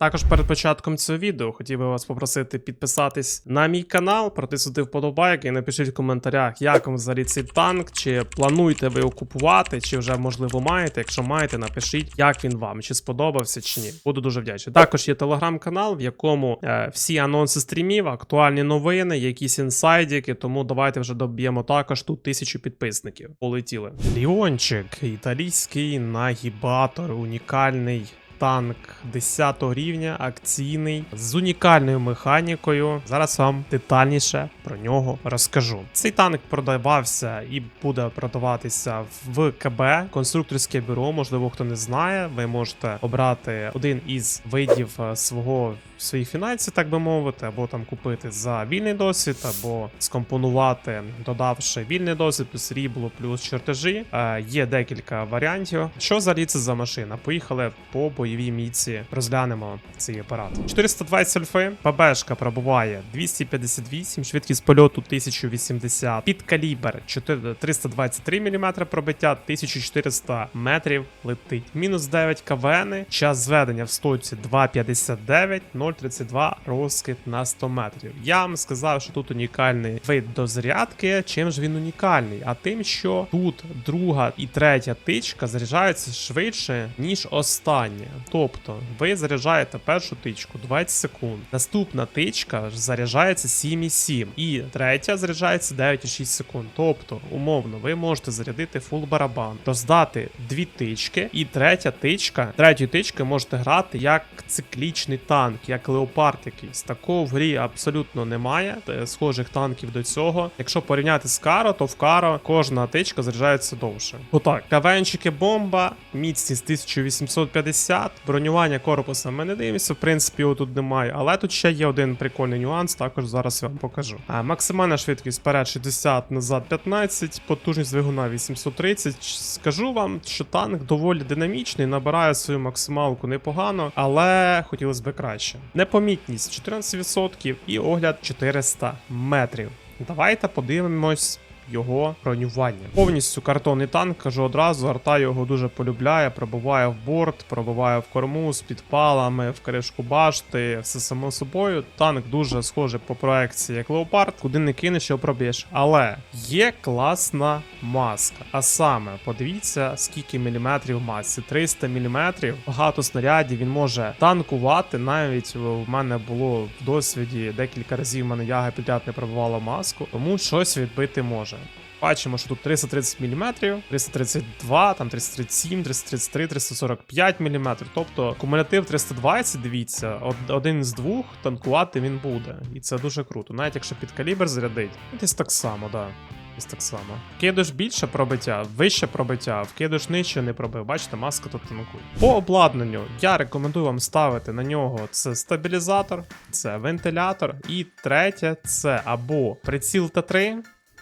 Також перед початком цього відео хотів би вас попросити підписатись на мій канал, протиснути вподобайки і напишіть в коментарях, як вам взагалі цей танк, чи плануєте ви його купувати, чи вже можливо маєте. Якщо маєте, напишіть, як він вам, чи сподобався, чи ні. Буду дуже вдячний. Також є телеграм-канал, в якому е, всі анонси стрімів, актуальні новини, якісь інсайдики. Тому давайте вже доб'ємо також тут тисячу підписників. Полетіли. Ліончик, італійський нагібатор, унікальний. Танк 10 рівня, акційний, з унікальною механікою. Зараз вам детальніше про нього розкажу. Цей танк продавався і буде продаватися в КБ, конструкторське бюро. Можливо, хто не знає, ви можете обрати один із видів е, свого своїх фінансів, так би мовити, або там купити за вільний досвід, або скомпонувати, додавши вільний досвід, срібло, плюс чертежі. Е, є декілька варіантів. Що взагалі це за машина? Поїхали по бойовій міці, розглянемо цей апарат. 420 альфи, ПБшка пробуває 258, швидкість польоту 1080, під калібр 4 323 мм пробиття, 1400 метрів летить. Мінус 9 КВН, час зведення в стоці 2,59, 0,32 розкид на 100 метрів. Я вам сказав, що тут унікальний вид до зарядки. Чим ж він унікальний? А тим, що тут друга і третя тичка заряджаються швидше, ніж остання. Тобто, ви заряджаєте першу тичку 20 секунд. Наступна тичка заряджається 7,7. І третя заряджається 9,6 секунд. Тобто, умовно, ви можете зарядити фул барабан, роздати дві тички, і третя тичка, третю тички можете грати як циклічний танк, як леопард якийсь. Такого в грі абсолютно немає. е, Схожих танків до цього. Якщо порівняти з Каро, то в Каро кожна тичка заряджається довше. Отак, кавенчики бомба, міцність 1850, бронювання корпуса ми не дивимося, в принципі, його тут немає. Але тут ще є один прикольний нюанс, також зараз я вам покажу. А, максимальна швидкість вперед 60, назад 15, потужність двигуна 830. Скажу вам, що танк доволі динамічний, набирає свою максималку непогано, але хотілося б краще. Непомітність 14% і огляд 400 метрів. Давайте подивимось його бронювання. Повністю картонний танк, кажу одразу, арта його дуже полюбляє, пробиває в борт, пробиває в корму з підпалами, в кришку башти, все само собою. Танк дуже схожий по проекції як леопард, куди не кинеш, його проб'єш. Але є класна маска. А саме, подивіться, скільки міліметрів масці. 300 міліметрів. Багато снарядів він може танкувати. Навіть в мене було в досвіді декілька разів в мене яга підряд не пробувала маску, тому щось відбити може. Бачимо, що тут 330 мм, 332, там 337, 333, 345 мм. Тобто кумулятив 320, дивіться, один з двох танкувати він буде. І це дуже круто. Навіть якщо під калібр зарядить, десь так само, да. Десь так само. Кидиш більше пробиття, вище пробиття, вкидиш нижче не пробив. Бачите, маска тут танкує. По обладнанню я рекомендую вам ставити на нього це стабілізатор, це вентилятор, і третє це або приціл Т3,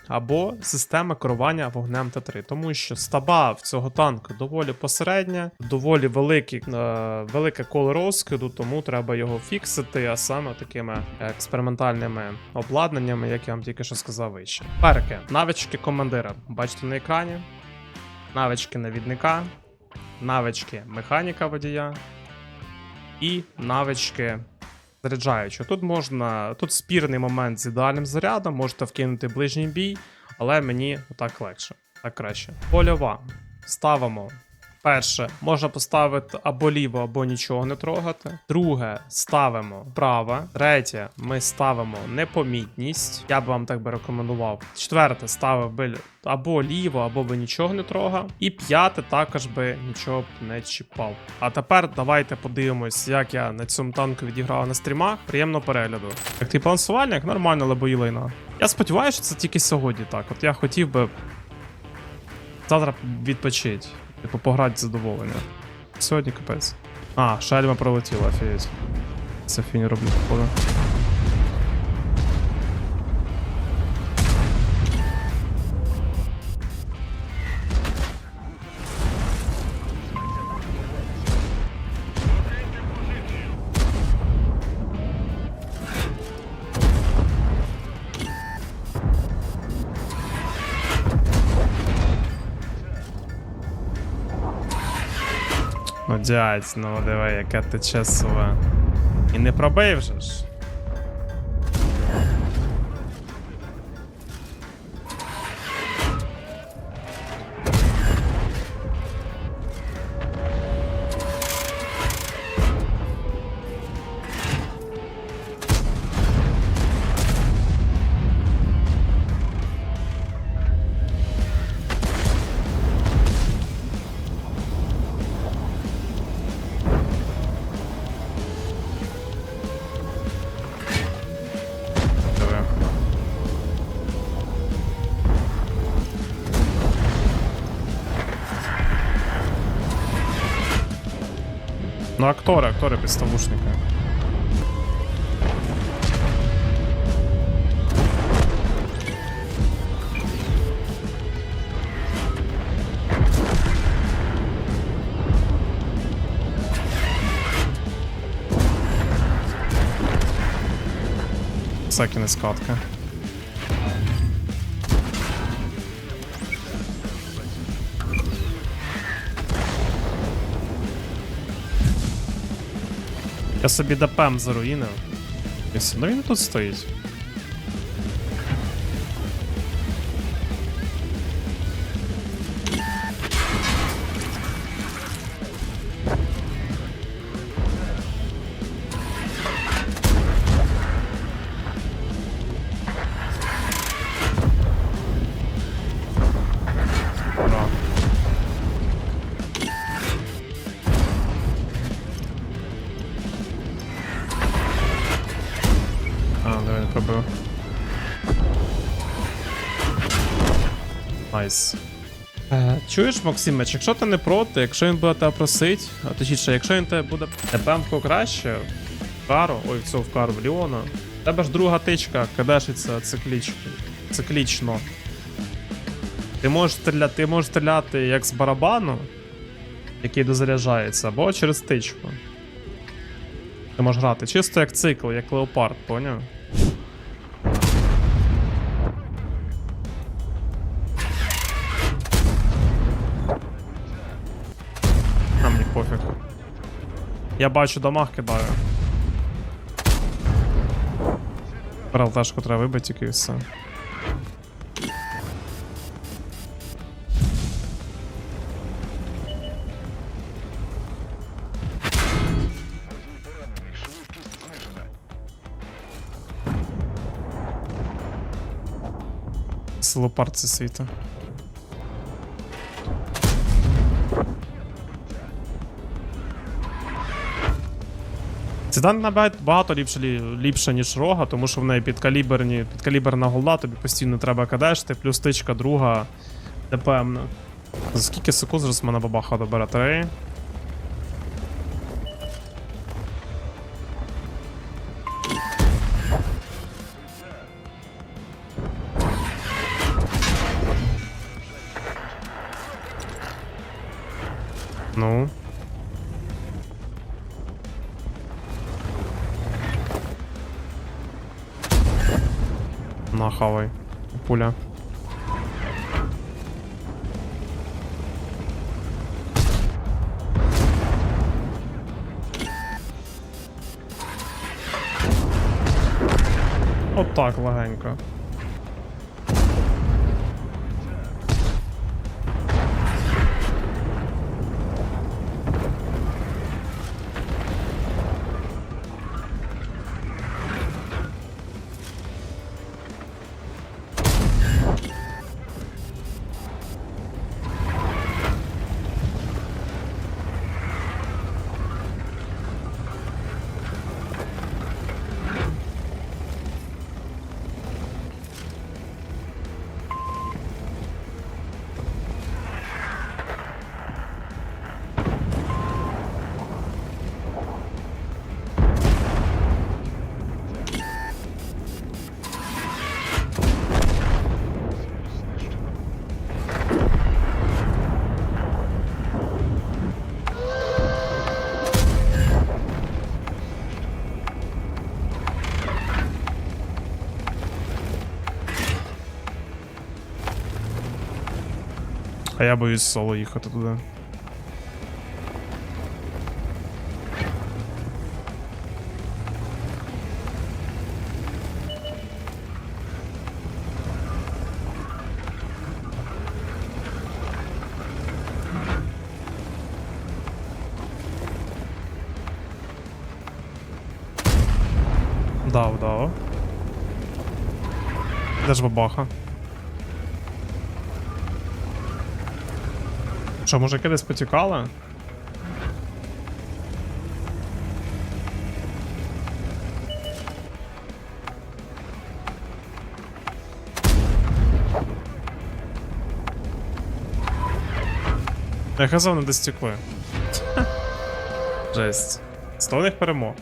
або система керування вогнем Т3, тому що стаба в цього танку доволі посередня, доволі великий, е, велике коло розкиду, тому треба його фіксити, а саме такими експериментальними обладнаннями, як я вам тільки що сказав вище. Перки, навички командира. Бачите на екрані, навички навідника, навички механіка водія. І навички заряджаючого. Тут можна. Тут спірний момент з ідеальним зарядом, можете вкинути ближній бій, але мені так легше, так краще. Польова. Ставимо. Перше, можна поставити або ліво, або нічого не трогати. Друге, ставимо право. Третє, ми ставимо непомітність. Я б вам так би рекомендував. Четверте, ставив би або ліво, або би нічого не трогав. І п'яте також би нічого б не чіпав. А тепер давайте подивимось, як я на цьому танку відіграв на стрімах. Приємного перегляду. Як ти балансувальник, нормально, але боїлина. Я сподіваюся, що це тільки сьогодні так. От я хотів би завтра відпочити. Типу пограти задоволення. Сьогодні капець. А, шальма пролетіла, офігеть. Це фіні роблю, походу. Дядь, ну диви, яка ти часова. І не пробив же ж. Ну, актори, актори підставушники. Кінець катка. Я собі ДПМ заруїнив. Ну він тут стоїть. Найс. Е, чуєш, Максимеч, якщо ти не проти, якщо він буде тебе просить, а точніше, якщо він тебе буде ТПМ краще, в кару, ой, в в кару в Ліона, тебе ж друга тичка кадешиться цикліч, циклічно. Ти можеш стріляти, ти можеш стріляти як з барабану, який дозаряджається, або через тичку. Ти можеш грати чисто як цикл, як леопард, поняв? Я бачу дамаг кидаю. Пералташку треба вибити тільки і все. Селопард це Цидан набагато багато ліпше, ліпше, ніж рога, тому що в неї підкаліберні, підкаліберна голда, тобі постійно треба кадешти, плюс тичка друга, ДПМна. За скільки секунд зараз мене бабаха добере? Три. Ну. На, хавай. Пуля. От так легенько. А я боюсь соло їхати туда. Дав, дав. Де ж бабаха? Що, мужики десь потікали? Я казав, не достікли. Жесть. Сто них перемог.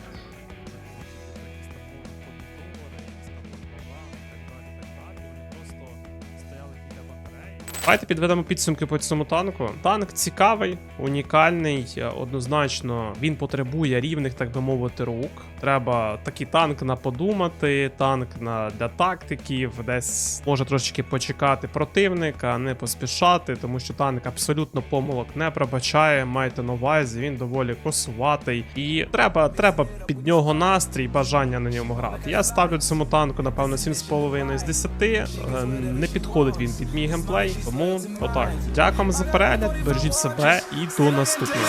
Давайте підведемо підсумки по цьому танку. Танк цікавий, унікальний, е, однозначно він потребує рівних, так би мовити, рук. Треба такий танк на подумати, танк на для тактиків, десь може трошечки почекати противника, не поспішати, тому що танк абсолютно помилок не пробачає. Майте на увазі, він доволі косуватий, і треба, треба під нього настрій, бажання на ньому грати. Я ставлю цьому танку, напевно, 7,5 з 10. Е, Не підходить він під мій геймплей, тому отак. Дякуємо за перегляд, бережіть себе і до наступного.